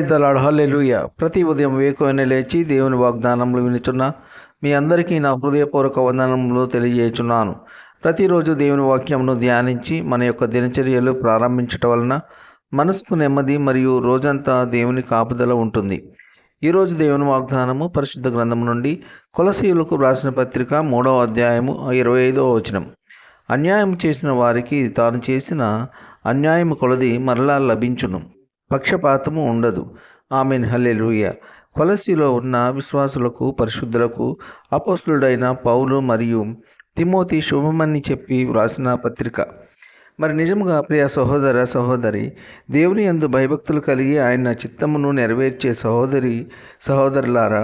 ప్రైజ్దలాడు hallelujah. ప్రతి ఉదయం వేకువనే లేచి దేవుని వాగ్దానములు వినుచున్న మీ అందరికీ నా హృదయపూర్వక వందనములు తెలియజేయుచున్నాను. ప్రతిరోజు దేవుని వాక్యమును ధ్యానించి మన యొక్క దినచర్యలు ప్రారంభించటం వలన మనసుకు నెమ్మది మరియు రోజంతా దేవుని కాపుదల ఉంటుంది. ఈరోజు దేవుని వాగ్దానము పరిశుద్ధ గ్రంథం నుండి కొలసీయులకు రాసిన పత్రిక మూడవ అధ్యాయము ఇరవై ఐదవ వచనం. అన్యాయం చేసిన వారికి తాను చేసిన అన్యాయము కొలది మరలా లభించును. పక్షపాతము ఉండదు. ఆమెన్. హల్లెలూయ. కొలసిలో ఉన్న విశ్వాసులకు పరిశుద్ధులకు అపోస్తుడైన పౌలు మరియు తిమోతి శుభమని చెప్పి వ్రాసిన పత్రిక. మరి నిజముగా ప్రియ సహోదర సహోదరి దేవుని యందు భయభక్తులు కలిగి ఆయన చిత్తమును నెరవేర్చే సహోదరి సహోదరులారా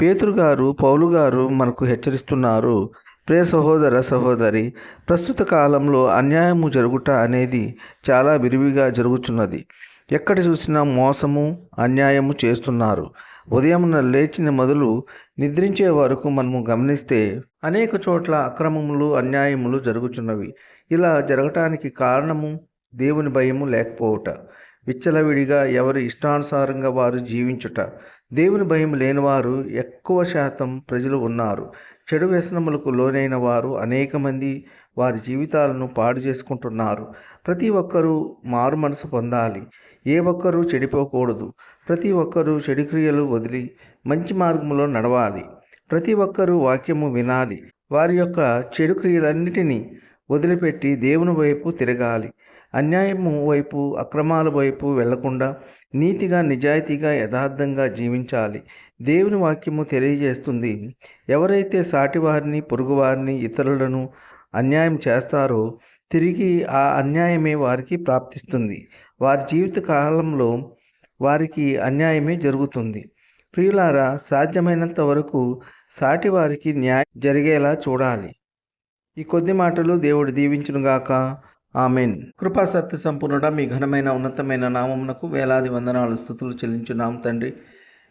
పేతురు గారు పౌలు గారు మనకు హెచ్చరిస్తున్నారు. ప్రియ సహోదర సహోదరి ప్రస్తుత కాలంలో అన్యాయము జరుగుట అనేది చాలా విరివిగా జరుగుతున్నది ఎక్కడ చూసినా మోసము అన్యాయము చేస్తున్నారు. ఉదయం లేచిన మొదలు నిద్రించే వరకు మనము గమనిస్తే అనేక చోట్ల అక్రమములు అన్యాయములు జరుగుచున్నవి. ఇలా జరగటానికి కారణము దేవుని భయము లేకపోవుట. విచ్చలవిడిగా ఎవరి ఇష్టానుసారంగా వారు జీవించుట. దేవుని భయం లేనివారు ఎక్కువ శాతం ప్రజలు ఉన్నారు. చెడు వ్యసనములకు లోనైన వారు అనేక మంది వారి జీవితాలను పాడు చేసుకుంటున్నారు. ప్రతి ఒక్కరూ మారు మనసు పొందాలి. ఏ ఒక్కరూ చెడిపోకూడదు. ప్రతి ఒక్కరూ చెడు క్రియలు వదిలి మంచి మార్గంలో నడవాలి. ప్రతి ఒక్కరూ వాక్యము వినాలి. వారి యొక్క చెడు క్రియలన్నిటినీ వదిలిపెట్టి దేవుని వైపు తిరగాలి. అన్యాయము వైపు అక్రమాల వైపు వెళ్ళకుండా నీతిగా నిజాయితీగా యథార్థంగా జీవించాలి. దేవుని వాక్యము తెలియజేస్తుంది. ఎవరైతే సాటివారిని పొరుగువారిని ఇతరులను అన్యాయం చేస్తారో తిరిగి ఆ అన్యాయమే వారికి ప్రాప్తిస్తుంది. వారి జీవిత కాలంలో వారికి అన్యాయమే జరుగుతుంది. ప్రియులారా సాధ్యమైనంత వరకు సాటి వారికి న్యాయం జరిగేలా చూడాలి. ఈ కొద్ది మాటలు దేవుడు దీవించునుగాక ఆమెన్. కృపా సత్య సంపూర్ణుడ మీ ఘనమైన ఉన్నతమైన నామమునకు వేలాది వందనాలు స్థుతులు చెల్లించున్నాం తండ్రి.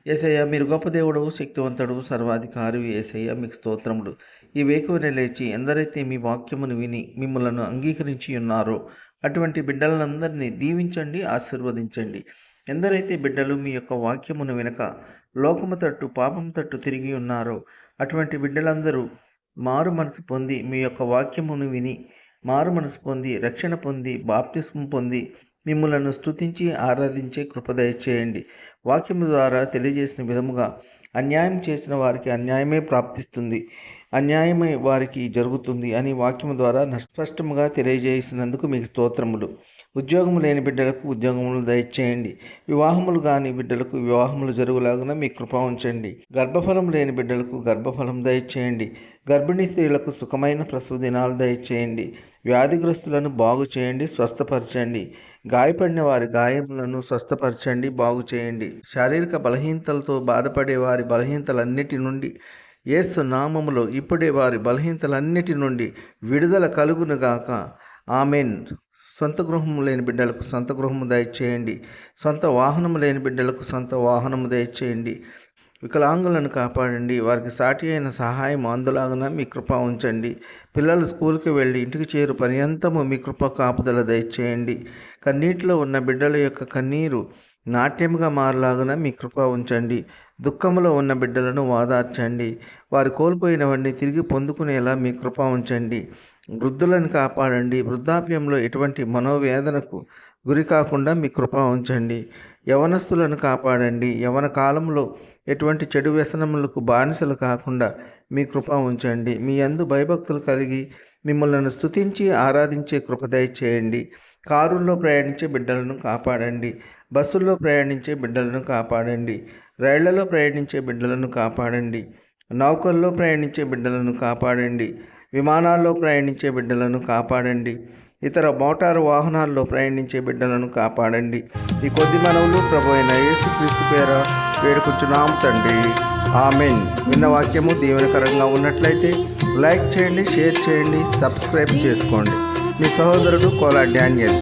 ఏసయ్య మీరు గొప్ప దేవుడు శక్తివంతుడు సర్వాధికారి ఏసయ్య మీకు స్తోత్రముడు ఈ వేకువనే లేచి ఎందరైతే మీ వాక్యమును విని మిమ్మలను అంగీకరించి ఉన్నారో అటువంటి బిడ్డలందరినీ దీవించండి ఆశీర్వదించండి. ఎందరైతే బిడ్డలు మీ యొక్క వాక్యమును వినక లోకము తట్టు పాపం తట్టు తిరిగి ఉన్నారో అటువంటి బిడ్డలందరూ మారు మనసు పొంది మీ యొక్క వాక్యమును విని మారు మనసు పొంది రక్షణ పొంది బాప్తిస్మం పొంది మిమ్మలను స్తుతించి ఆరాధించే కృపదయ చేయండి వాక్యము ద్వారా తెలియజేసిన విధముగా అన్యాయం చేసిన వారికి అన్యాయమే ప్రాప్తిస్తుంది. అన్యాయమే వారికి జరుగుతుంది అని వాక్యము ద్వారా స్పష్టముగా తెలియజేసినందుకు మీకు స్తోత్రములు. ఉద్యోగము లేని బిడ్డలకు ఉద్యోగములు దయచేయండి. వివాహములు కాని బిడ్డలకు వివాహములు జరుగులాగున మీ కృప ఉంచండి. గర్భఫలం లేని బిడ్డలకు గర్భఫలం దయచేయండి. గర్భిణీ స్త్రీలకు సుఖమైన ప్రసవ దినాలు దయచేయండి. వ్యాధిగ్రస్తులను బాగు చేయండి స్వస్థపరచండి. గాయపడిన వారి గాయములను స్వస్థపరచండి బాగు చేయండి. శారీరక బలహీనతలతో బాధపడే వారి బలహీనతలన్నిటి నుండి యేసు నామములో ఇప్పుడే వారి బలహీనతలన్నిటి నుండి విడుదల కలుగునుగాక ఆమెన్. సొంత గృహము లేని బిడ్డలకు సొంత గృహము దయచేయండి. సొంత వాహనము లేని బిడ్డలకు సొంత వాహనము దయచేయండి. వికలాంగులను కాపాడండి. వారికి సాటి అయిన సహాయం అందులాగన మీ కృప ఉంచండి. పిల్లలు స్కూల్కి వెళ్ళి ఇంటికి చేరు పర్యంతము మీ కృప కాపుదల దయచేయండి. కన్నీటిలో ఉన్న బిడ్డల యొక్క కన్నీరు నాట్యముగా మారలాగున మీ కృప ఉంచండి. దుఃఖంలో ఉన్న బిడ్డలను వాదార్చండి. వారు కోల్పోయినవన్నీ తిరిగి పొందుకునేలా మీ కృప ఉంచండి. వృద్ధులను కాపాడండి. వృద్ధాప్యంలో ఎటువంటి మనోవేదనకు గురి కాకుండా మీ కృప ఉంచండి. యవనస్తులను కాపాడండి. యవన కాలంలో ఎటువంటి చెడు వ్యసనములకు బానిసలు కాకుండా మీ కృప ఉంచండి. మీ అందు భయభక్తులు కలిగి మిమ్మల్ని స్తుతించి ఆరాధించే కృప దయచేయండి. కారుల్లో ప్రయాణించే బిడ్డలను కాపాడండి. బస్సుల్లో ప్రయాణించే బిడ్డలను కాపాడండి. రైళ్ళలో ప్రయాణించే బిడ్డలను కాపాడండి. నౌకల్లో ప్రయాణించే బిడ్డలను కాపాడండి. విమానాల్లో ప్రయాణించే బిడ్డలను కాపాడండి. ఇతర మోటారు వాహనాల్లో ప్రయాణించే బిడ్డలను కాపాడండి. ఈ కొద్ది మనవులు ప్రభు అయిన యేసుక్రీస్తు పేర వేడుకొచ్చున్నాం తండ్రి. ఆమెన్. విన్న వాక్యము దీవెనకరంగా ఉన్నట్లయితే లైక్ చేయండి షేర్ చేయండి సబ్స్క్రైబ్ చేసుకోండి. మీ సహోదరుడు కోలా డానియల్.